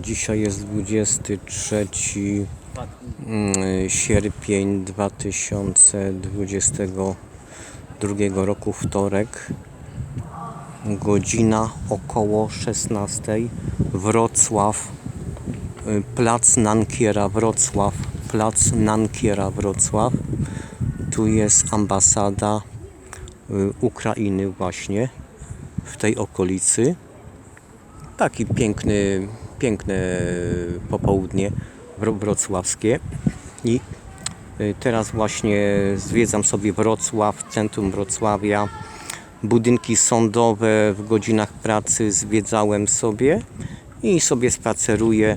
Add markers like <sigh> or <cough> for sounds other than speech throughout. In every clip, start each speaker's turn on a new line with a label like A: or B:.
A: Dzisiaj jest 23 mm, sierpień 2022 roku, wtorek. Godzina około 16. Wrocław, y, plac Nankiera Wrocław, plac Nankiera Wrocław. Tu jest ambasada y, Ukrainy właśnie w tej okolicy. Taki piękny, piękne popołudnie wro- wrocławskie. I y, teraz właśnie zwiedzam sobie Wrocław, centrum Wrocławia. Budynki sądowe w godzinach pracy zwiedzałem sobie i sobie spaceruję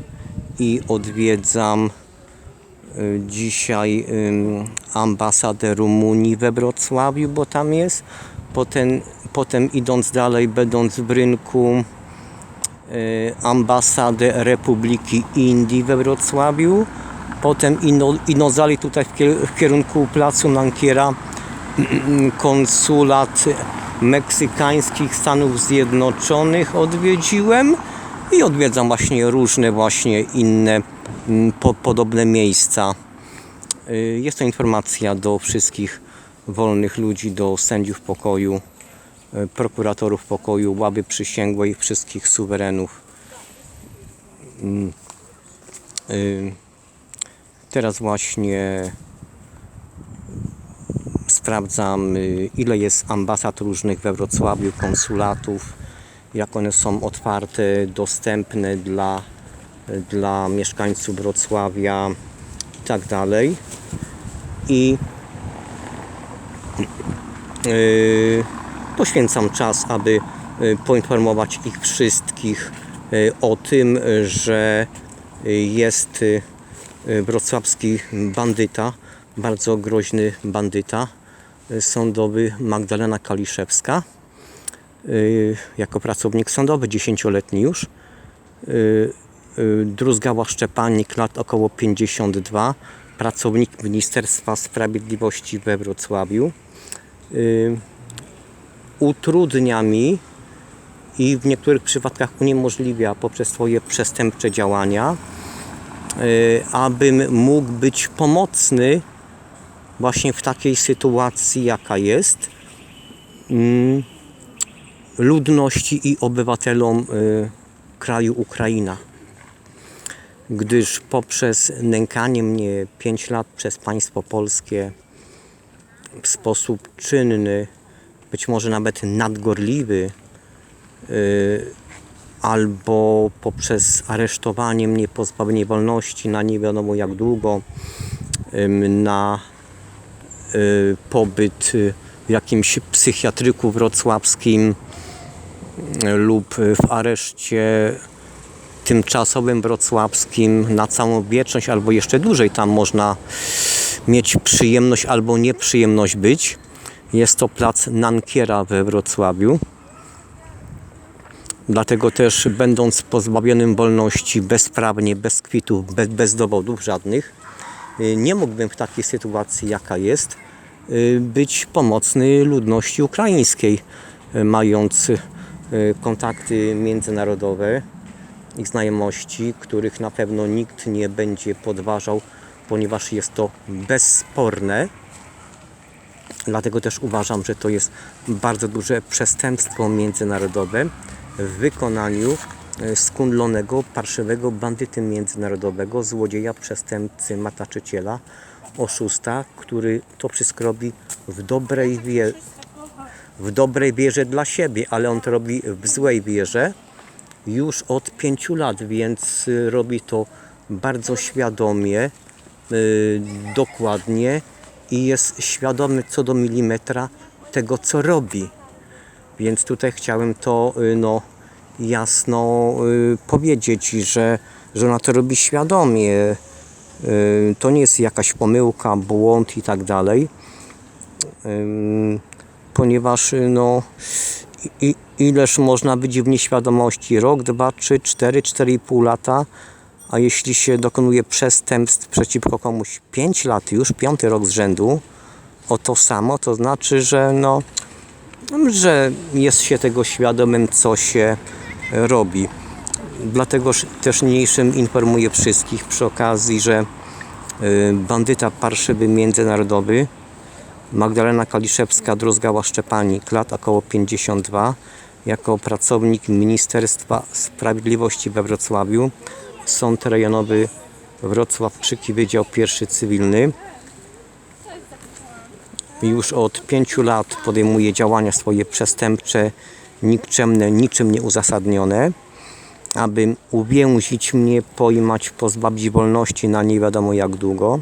A: i odwiedzam y, dzisiaj ambasadę Rumunii we Wrocławiu, bo tam jest. Potem, potem idąc dalej, będąc w rynku, ambasadę Republiki Indii we Wrocławiu. Potem ino, dalej tutaj w, kier- w kierunku placu Nankiera <clears throat> konsulat meksykańskich Stanów Zjednoczonych odwiedziłem i odwiedzam właśnie różne właśnie inne mm, po, podobne miejsca. Y, Jest to informacja do wszystkich wolnych ludzi, do sędziów pokoju, y, prokuratorów pokoju, ławy przysięgłej, wszystkich suwerenów. Mm, y, Teraz właśnie sprawdzam ile jest ambasad różnych we Wrocławiu, konsulatów, jak one są otwarte, dostępne dla, dla mieszkańców Wrocławia i tak dalej. I yy, poświęcam czas, aby y, poinformować ich wszystkich y, o tym, że y, jest wrocławski bandyta, bardzo groźny bandyta sądowy Magdalena Kaliszewska jako pracownik sądowy, dziesięcioletni już. Druzgała Szczepanik, lat około 52, pracownik Ministerstwa Sprawiedliwości we Wrocławiu. Utrudnia mi i w niektórych przypadkach uniemożliwia poprzez swoje przestępcze działania, y, abym mógł być pomocny właśnie w takiej sytuacji, jaka jest, mm, ludności i obywatelom y, kraju Ukraina. Gdyż poprzez nękanie mnie 5 lat przez państwo polskie w sposób czynny, być może nawet nadgorliwy, y, albo poprzez aresztowanie mnie, pozbawienie wolności na nie wiadomo jak długo, na y, pobyt w jakimś psychiatryku wrocławskim y, lub w areszcie tymczasowym wrocławskim na całą wieczność albo jeszcze dłużej tam można mieć przyjemność albo nieprzyjemność być. Jest to plac Nankiera we Wrocławiu. Dlatego też będąc pozbawionym wolności bezprawnie, bez kwitów, bez, bez dowodów żadnych, y, nie mógłbym w takiej sytuacji jaka jest y, być pomocny ludności ukraińskiej, y, mając kontakty międzynarodowe i znajomości, których na pewno nikt nie będzie podważał, ponieważ jest to bezsporne. Dlatego też uważam, że to jest bardzo duże przestępstwo międzynarodowe w wykonaniu e, skundlonego, parszywego bandyty międzynarodowego, złodzieja, przestępcy, mataczyciela, oszusta, który to wszystko robi w dobrej, wie, w dobrej wierze dla siebie, ale on to robi w złej wierze już od pięciu lat, więc y, robi to bardzo świadomie, y, dokładnie i jest świadomy co do milimetra tego, co robi. Więc tutaj chciałem to y, no, jasno y, powiedzieć, że, że ona to robi świadomie. Y, To nie jest jakaś pomyłka, błąd i tak dalej. Ponieważ no, ileż można być w nieświadomości? Rok, dwa, trzy, cztery, cztery i pół lata. A jeśli się dokonuje przestępstw przeciwko komuś 5 lat już, piąty rok z rzędu, o to samo, to znaczy, że no, że jest się tego świadomym, co się robi. Dlatego też niniejszym informuję wszystkich przy okazji, że y, bandyta parszywy międzynarodowy Magdalena Kaliszewska, Druzgała Szczepanik, lat około 52, jako pracownik Ministerstwa Sprawiedliwości we Wrocławiu, Sąd Rejonowy Wrocław Krzyki, Wydział Pierwszy Cywilny. Już od pięciu lat podejmuje działania swoje przestępcze, nikczemne, niczym nieuzasadnione, aby uwięzić mnie, pojmać, pozbawić wolności na nie wiadomo jak długo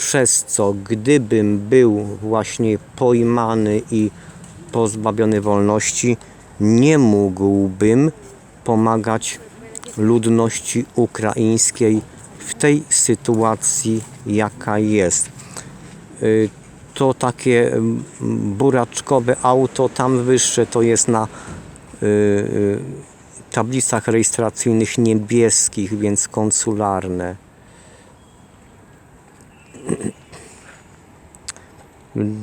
A: przez co gdybym był właśnie pojmany i pozbawiony wolności, nie mógłbym pomagać ludności ukraińskiej w tej sytuacji, jaka jest. Y, To takie mm, buraczkowe auto, tam wyższe to jest na y, y, tablicach rejestracyjnych niebieskich, więc konsularne.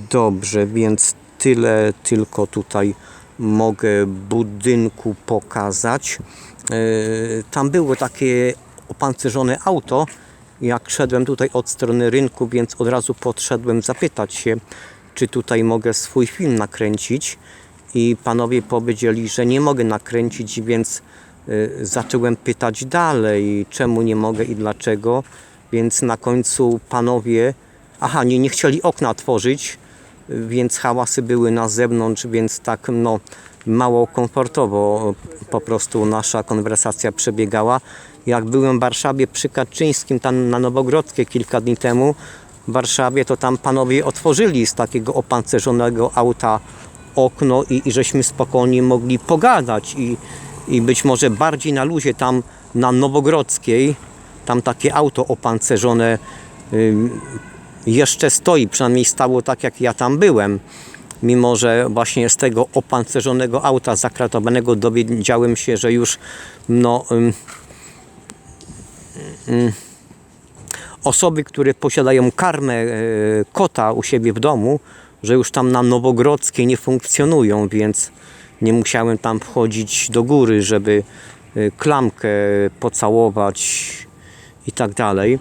A: Dobrze, więc tyle tylko tutaj mogę budynku pokazać. Yy, Tam było takie opancerzone auto. Jak szedłem tutaj od strony rynku, więc od razu podszedłem zapytać się, czy tutaj mogę swój film nakręcić. I panowie powiedzieli, że nie mogę nakręcić, więc y, zacząłem pytać dalej, czemu nie mogę i dlaczego. Więc na końcu panowie, aha, nie, nie chcieli okna otworzyć, y, więc hałasy były na zewnątrz, więc tak no mało komfortowo po prostu nasza konwersacja przebiegała. Jak byłem w Warszawie przy Kaczyńskim, tam na Nowogrodzkie kilka dni temu, w Warszawie, to tam panowie otworzyli z takiego opancerzonego auta okno i, i żeśmy spokojnie mogli pogadać i, i być może bardziej na luzie tam na Nowogrodzkiej, tam takie auto opancerzone ym, jeszcze stoi, przynajmniej stało tak jak ja tam byłem. Mimo, że właśnie z tego opancerzonego auta zakratowanego dowiedziałem się, że już no, ym, ym, osoby, które posiadają karmę e, kota u siebie w domu, że już tam na Nowogrodzkiej nie funkcjonują, więc nie musiałem tam wchodzić do góry, żeby e, klamkę pocałować i tak dalej.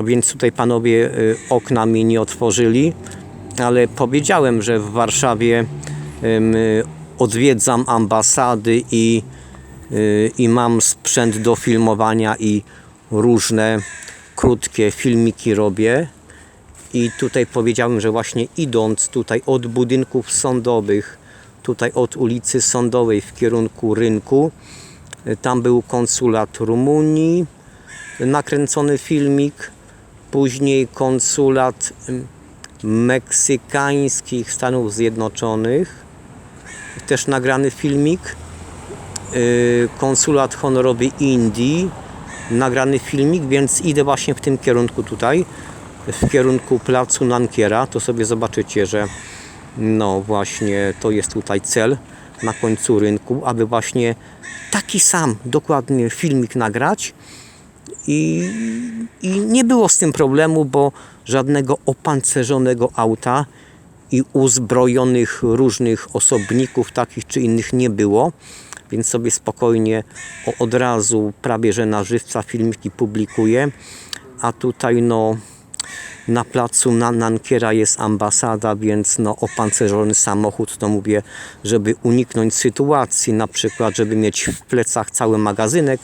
A: Więc tutaj panowie e, okna mi nie otworzyli, ale powiedziałem, że w Warszawie odwiedzam ambasady i, y, i mam sprzęt do filmowania i różne krótkie filmiki robię. I tutaj powiedziałem, że właśnie idąc tutaj od budynków sądowych, tutaj od ulicy Sądowej w kierunku rynku, y, tam był konsulat Rumunii, nakręcony filmik, później konsulat meksykańskich Stanów Zjednoczonych, też nagrany filmik, y, konsulat honorowy Indii, nagrany filmik, więc idę właśnie w tym kierunku tutaj, w kierunku placu Nankiera, to sobie zobaczycie, że no właśnie to jest tutaj cel na końcu rynku, aby właśnie taki sam dokładnie filmik nagrać i, i nie było z tym problemu, bo żadnego opancerzonego auta i uzbrojonych różnych osobników takich czy innych nie było, więc sobie spokojnie od razu prawie że na żywca filmiki publikuję, a tutaj no na placu na Nankiera jest ambasada, więc no opancerzony samochód, to mówię, żeby uniknąć sytuacji, na przykład, żeby mieć w plecach cały magazynek,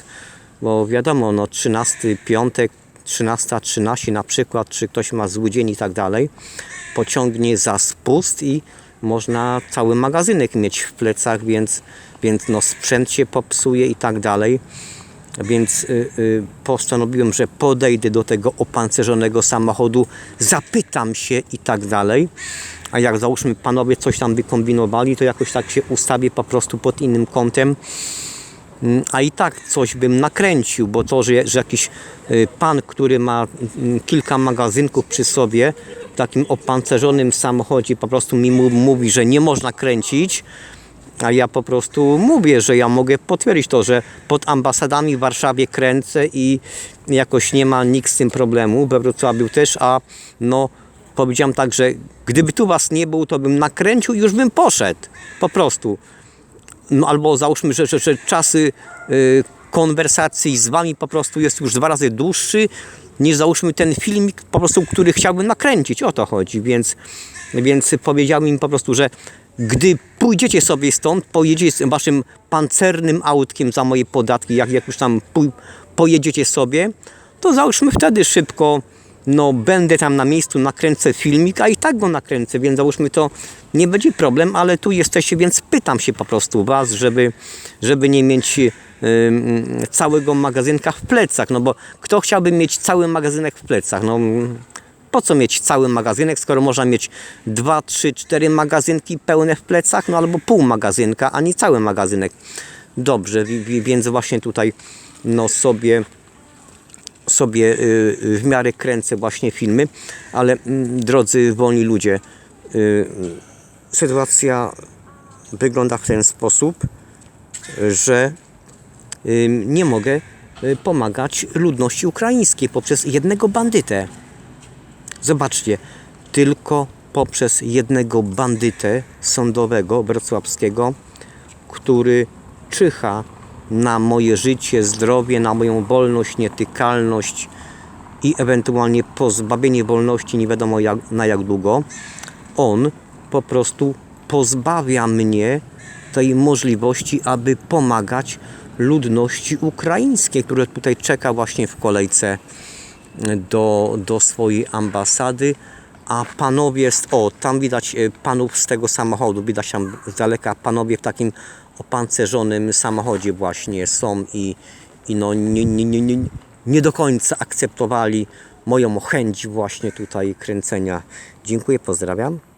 A: bo wiadomo, no 13 piątek, 13.13 na przykład, czy ktoś ma zły dzień i tak dalej, pociągnie za spust i można cały magazynek mieć w plecach, więc, więc no sprzęt się popsuje i tak dalej. Więc y, y, postanowiłem, że podejdę do tego opancerzonego samochodu, zapytam się i tak dalej. A jak załóżmy panowie coś tam wykombinowali, to jakoś tak się ustawię po prostu pod innym kątem. Mm, A i tak coś bym nakręcił, bo to, że, że jakiś y, pan, który ma mm, kilka magazynków przy sobie, w takim opancerzonym samochodzie po prostu mi mówi, że nie można kręcić, a ja po prostu mówię, że ja mogę potwierdzić to, że pod ambasadami w Warszawie kręcę i jakoś nie ma nikt z tym problemu, we Wrocławiu też, a no powiedziałem tak, że gdyby tu was nie było, to bym nakręcił i już bym poszedł, po prostu. No albo załóżmy, że, że, że czasy y, konwersacji z Wami po prostu jest już dwa razy dłuższy niż załóżmy ten filmik po prostu, który chciałbym nakręcić. O to chodzi, więc, więc powiedziałem im po prostu, że gdy pójdziecie sobie stąd, pojedziecie z Waszym pancernym autkiem za moje podatki, jak, jak już tam pojedziecie sobie, to załóżmy wtedy szybko, no będę tam na miejscu, nakręcę filmik, a i tak go nakręcę, więc załóżmy to nie będzie problem, ale tu jesteście, więc pytam się po prostu Was, żeby, żeby nie mieć ym, całego magazynka w plecach, no bo kto chciałby mieć cały magazynek w plecach, no po co mieć cały magazynek, skoro można mieć dwa, trzy, cztery magazynki pełne w plecach, no albo pół magazynka, a nie cały magazynek. Dobrze, wi- wi- więc właśnie tutaj no sobie sobie y, y, w miarę kręcę właśnie filmy, ale mm, drodzy wolni ludzie, y, sytuacja wygląda w ten sposób, że nie mogę pomagać ludności ukraińskiej poprzez jednego bandytę. Zobaczcie, tylko poprzez jednego bandytę sądowego wrocławskiego, który czyha na moje życie, zdrowie, na moją wolność, nietykalność i ewentualnie pozbawienie wolności nie wiadomo jak, na jak długo, on po prostu pozbawia mnie tej możliwości, aby pomagać ludności ukraińskiej, która tutaj czeka właśnie w kolejce do, do swojej ambasady, a panowie, o tam widać e, panów z tego samochodu, widać tam z daleka panowie w takim opancerzonym samochodzie właśnie są i, i no nie, nie, nie, nie, nie do końca akceptowali moją chęć właśnie tutaj kręcenia. Dziękuję, pozdrawiam.